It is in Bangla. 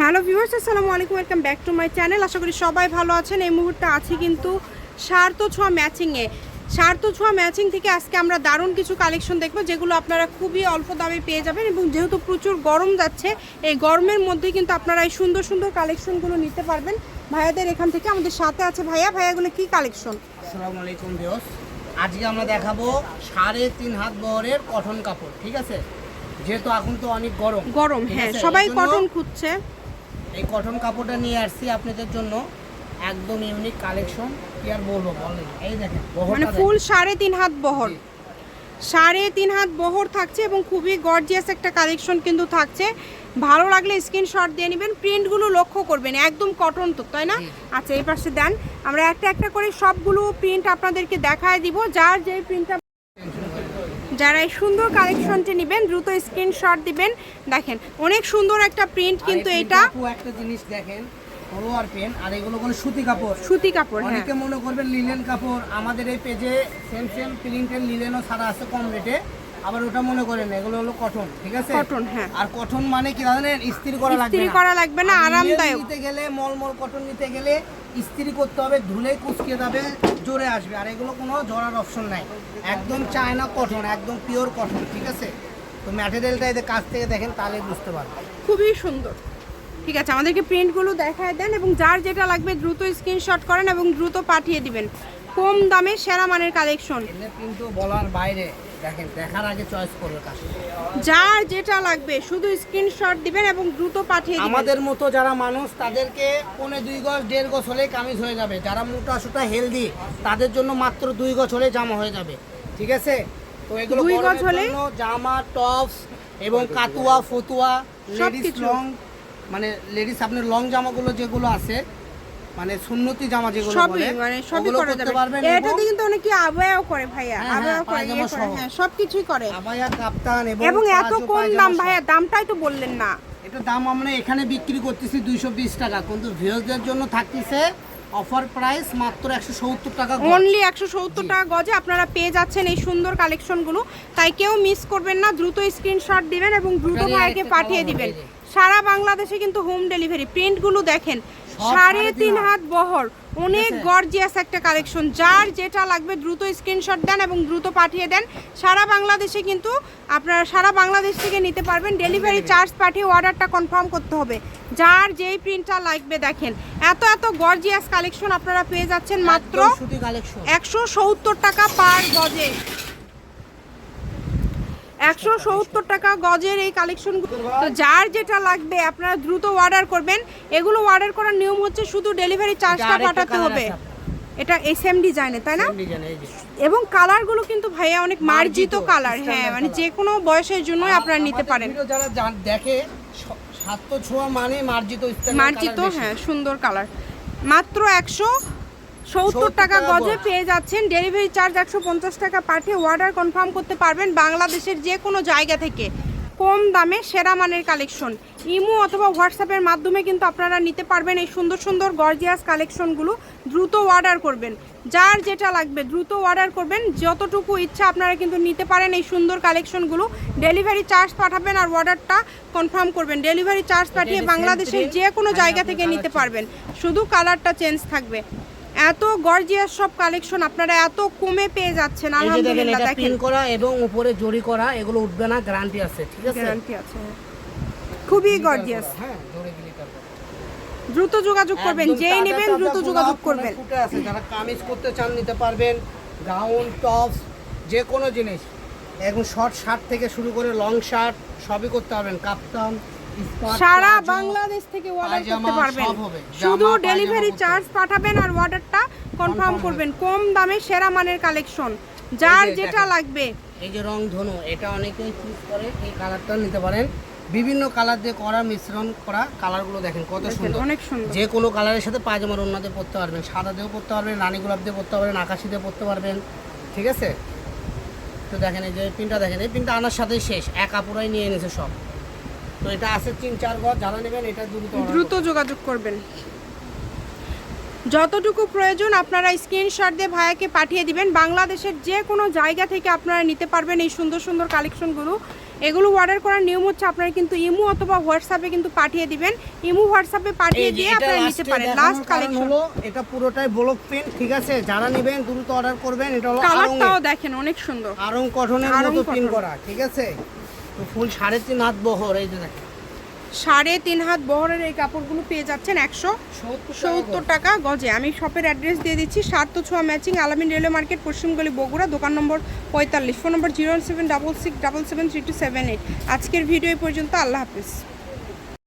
হ্যালো ভিউয়ার্স, আসসালামু আলাইকুম, welcome back to my channel. আশা করি সবাই ভালো আছেন। এই মুহূর্তে আছি কিন্তু সার্থ ছোঁয়া ম্যাচিংয়ে সার্থ ছোঁয়া ম্যাচিং থেকে আজকে আমরা দারুণ কিছু কালেকশন দেখব, যেগুলো আপনারা খুবই অল্প দামে পেয়ে যাবেন এবং যেহেতু প্রচুর গরম যাচ্ছে, এই গরমের মধ্যে কিন্তু আপনারা এই সুন্দর সুন্দর কালেকশনগুলো নিতে পারবেন। ভাইয়াদের এখান থেকে আমাদের সাথে আছে। ভাইয়া, ভাইয়াগুলো কি কালেকশন আসসালামু আলাইকুম ভিউস আজকে আমরা দেখাবো সাড়ে তিন হাত বহরের কটন কাপড়, ঠিক আছে? যেহেতু এখন তো অনেক গরম। গরম হ্যাঁ সবাই কটন খুঁজছে। এই কটন কাপড়টা নিয়ে আসছি আপনাদের জন্য। একদম ইউনিক কালেকশন কি আর বলব বলেন। এই দেখেন মানে ফুল সাড়ে তিন হাত বহর। সাড়ে তিন হাত বহর থাকছে এবং খুবই গর্জিয়াস একটা কালেকশন কিন্তু থাকছে। ভালো লাগলে স্ক্রিনশট দিয়ে নেবেন প্রিন্টগুলো লক্ষ্য করবেন। একদম কটন তো তাই না? আচ্ছা এই পাশে দেন। আমরা একটা একটা করে সবগুলো প্রিন্ট আপনাদেরকে দেখায় দিব। যার যে প্রিন্টটা যারা এই সুন্দর কালেকশনটি নেবেন দ্রুত স্ক্রিনশট দিবেন। দেখেন অনেক সুন্দর একটা প্রিন্ট কিন্তু এটা একটা জিনিস দেখেন ফলোয়ার পেন আর এগুলো কোনো সুতি কাপড়। সুতি কাপড় হ্যাঁ। অনেকে মনে করবেন লিলেন কাপড় আমাদের এই পেজে সেম সেম প্রিন্টের লিলেনও সারা আছে কম রেটে আবার ওটা মনে করেন এগুলো হলো কটন ঠিক আছে? কটন হ্যাঁ। আর কটন মানে কি জানেন ইস্ত্রি করা লাগবে ইস্ত্রি করা লাগবে না, আরামদায়ক। নিতে গেলে মলমল কটন নিতে গেলে ইস্ত্রি করতে হবে ধুলে কুচকে যাবে জোরে আসবে। আর এগুলো কোনো জড়ার অপশন নাই। একদম চায়না কটন একদম পিওর কটন ঠিক আছে? তো ম্যাটেরিয়ালটা এদের কাছ থেকে দেখেন তাহলে বুঝতে পারবেন। খুবই সুন্দর। ঠিক আছে আমাদেরকে প্রিন্টগুলো দেখায় দেন এবং যার যেটা লাগবে দ্রুত স্ক্রিনশট করেন এবং দ্রুত পাঠিয়ে দিবেন। কম দামে সেরা মানের কালেকশন কিন্তু বলার বাইরে। দেখেন দেখার আগে চয়েস করবে যার যেটা লাগবে শুধু স্ক্রিনশট দিবেন এবং দ্রুত পাঠিয়ে দিবেন। আমাদের মতো যারা মানুষ তাদেরকে পৌনে দুই গজ দেড় গজ হলে কামিজ হয়ে যাবে। যারা মোটা সোটা হেলদি তাদের জন্য মাত্র দুই গজ হলে জামা হয়ে যাবে। ঠিক আছে? তো এগুলো দুই গজ গরমের জামা টপস এবং কাতুয়া ফতুয়া লেডিস লং মানে লেডিস আপনার লং জামাগুলো যেগুলো আছে মানে সুন্নতি জামা যেগুলো বলে মানে সবই করা করতে যাবে। পারবেন এটাতে কিন্তু অনেকে আবায়াও করে ভাইয়া হ্যাঁ, হ্যাঁ, আবায়াও করে ইয়ে। হ্যাঁ সবকিছুই করে। আবায়া কাপ্তান এবং এত কম দাম ভাইয়া দামটাই তো বললেন না। এটা দাম আমরা এখানে বিক্রি করতেছি দুইশো বিশ টাকা কিন্তু ভিউজদের জন্য থাকতেছে অফার প্রাইস মাত্র একশো সত্তর টাকা অনলি একশো সত্তর টাকা গজে আপনারা পেয়ে যাচ্ছেন এই সুন্দর কালেকশনগুলো। তাই কেউ মিস করবেন না দ্রুত স্ক্রিনশট দিবেন এবং দ্রুত ভাইকে পাঠিয়ে দিবেন। সারা বাংলাদেশে কিন্তু হোম ডেলিভারি প্রিন্টগুলো দেখেন সাড়ে তিন হাত বহর। অনেক গর্জিয়াস একটা কালেকশন যার যেটা লাগবে দ্রুত স্ক্রিনশট দেন এবং দ্রুত পাঠিয়ে দেন। সারা বাংলাদেশে কিন্তু আপনারা সারা বাংলাদেশ থেকে নিতে পারবেন। ডেলিভারি চার্জ পাঠিয়ে অর্ডারটা কনফার্ম করতে হবে। যার যেই প্রিন্টটা লাগবে দেখেন। এত এত গর্জিয়াস কালেকশন আপনারা পেয়ে যাচ্ছেন মাত্র একশো সত্তর টাকা পার গজে একশো সত্তর টাকা গজের এই কালেকশন তো যার যেটা লাগবে আপনারা দ্রুত অর্ডার করবেন। এগুলো অর্ডার করার নিয়ম হচ্ছে শুধু ডেলিভারি চার্জটা পাঠাতে হবে। এটা এই সেম ডিজাইনে তাই না? এবং কালারগুলো কিন্তু ভাইয়া অনেক মার্জিত কালার হ্যাঁ মানে যে কোনো বয়সের জন্যই আপনারা নিতে পারেন। যারা দেখে সাত ছোঁয়া মানে মার্জিত মার্জিত হ্যাঁ সুন্দর কালার মাত্র একশো সত্তর টাকা গজে পেয়ে যাচ্ছেন। ডেলিভারি চার্জ একশো পঞ্চাশ টাকা পাঠিয়ে অর্ডার কনফার্ম করতে পারবেন বাংলাদেশের যে কোনো জায়গা থেকে। কম দামে সেরা মানের কালেকশন ইমো অথবা হোয়াটসঅ্যাপের মাধ্যমে কিন্তু আপনারা নিতে পারবেন এই সুন্দর সুন্দর গর্জিয়াস কালেকশনগুলো দ্রুত অর্ডার করবেন। যার যেটা লাগবে দ্রুত অর্ডার করবেন। যতটুকু ইচ্ছা আপনারা কিন্তু নিতে পারেন এই সুন্দর কালেকশনগুলো ডেলিভারি চার্জ পাঠাবেন আর অর্ডারটা কনফার্ম করবেন। ডেলিভারি চার্জ পাঠিয়ে বাংলাদেশের যে কোনো জায়গা থেকে নিতে পারবেন। শুধু কালারটা চেঞ্জ থাকবে। এত গর্জিয়াস সব কালেকশন আপনারা এত কমে পেয়ে যাচ্ছেন আলহামদুলিল্লাহ এটা দেখেন। পিন করা এবং উপরে জরি করা এগুলো উঠবে না গ্যারান্টি আছে ঠিক আছে? গ্যারান্টি আছে। খুবই গর্জিয়াস হ্যাঁ জরি গ্লিটার দ্রুত যোগাযোগ করবেন যেই নেবেন দ্রুত যোগাযোগ করবেন। ফুটে আছে যারা কামিজ করতে চান নিতে পারবেন গাউন টপস যে কোনো জিনিস। এখন শর্ট শার্ট থেকে শুরু করে লং শার্ট সবই করতে পারবেন কাপ্তান সারা বাংলাদেশ থেকে অর্ডার করতে পারবেন। শুধু ডেলিভারি চার্জ পাঠাবেন আর অর্ডারটা কনফার্ম করবেন। কম দামে সেরা মানের কালেকশন যার যেটা লাগবে। এই যে রং ধনু এটা অনেকেই চুজ করে এই কালারটা নিতে পারেন। বিভিন্ন কালার দিয়ে করা মিশ্রণ করা কালারগুলো দেখেন কত সুন্দর। অনেক সুন্দর। যে কোনো কালারের সাথে পায়জামার ওন্না দিয়ে পরতে পারবেন সাদা দিয়েও পরতে পারবেন রানী গোলাপ দিয়ে পরতে পারবেন আকাশি দিয়ে পরতে পারবেন। ঠিক আছে? তো দেখেন এই যে পিনটা দেখেন এই পিনটা আনার সাথেই শেষ। এক আপুরাই নিয়ে এনেছে সব। তো এটা আছে তিন চার গজ যারা নেবেন এটা দ্রুত দ্রুত যোগাযোগ করবেন। যতটুকু প্রয়োজন আপনারা স্ক্রিনশট দিয়ে ভাইয়াকে পাঠিয়ে দিবেন। বাংলাদেশের যে কোনো জায়গা থেকে আপনারা নিতে পারবেন এই সুন্দর সুন্দর কালেকশনগুলো। এগুলো অর্ডার করার নিয়ম হচ্ছে আপনারা কিন্তু ইমো অথবা হোয়াটসঅ্যাপে কিন্তু পাঠিয়ে দিবেন। ইমো হোয়াটসঅ্যাপে পাঠিয়ে দিয়ে আপনারা নিতে পারেন। লাস্ট কালেকশন হলো এটা পুরোটাই ব্লক প্রিন্ট ঠিক আছে? যারা নেবেন দ্রুত অর্ডার করবেন। এটা হলো কালারটাও আরং দেখেন অনেক সুন্দর। আরং কটনের মতো প্রিন্ট করা ঠিক আছে? ফুল সাড়ে তিন হাত বহর এই যে দেখেন। সাড়ে তিন হাত বহরের এই কাপড়গুলো পেয়ে যাচ্ছেন একশো সত্তর টাকা গজে। আমি শপের অ্যাড্রেস দিয়ে দিচ্ছি সাত তো ছোঁয়া ম্যাচিং আলামিন রেলওয়ে মার্কেট পশ্চিমগলি বগুড়া দোকান নম্বর পঁয়তাল্লিশ। Phone number zero seven double six double seven three two seven eight. আজকের ভিডিও পর্যন্ত আল্লাহ হাফিজ।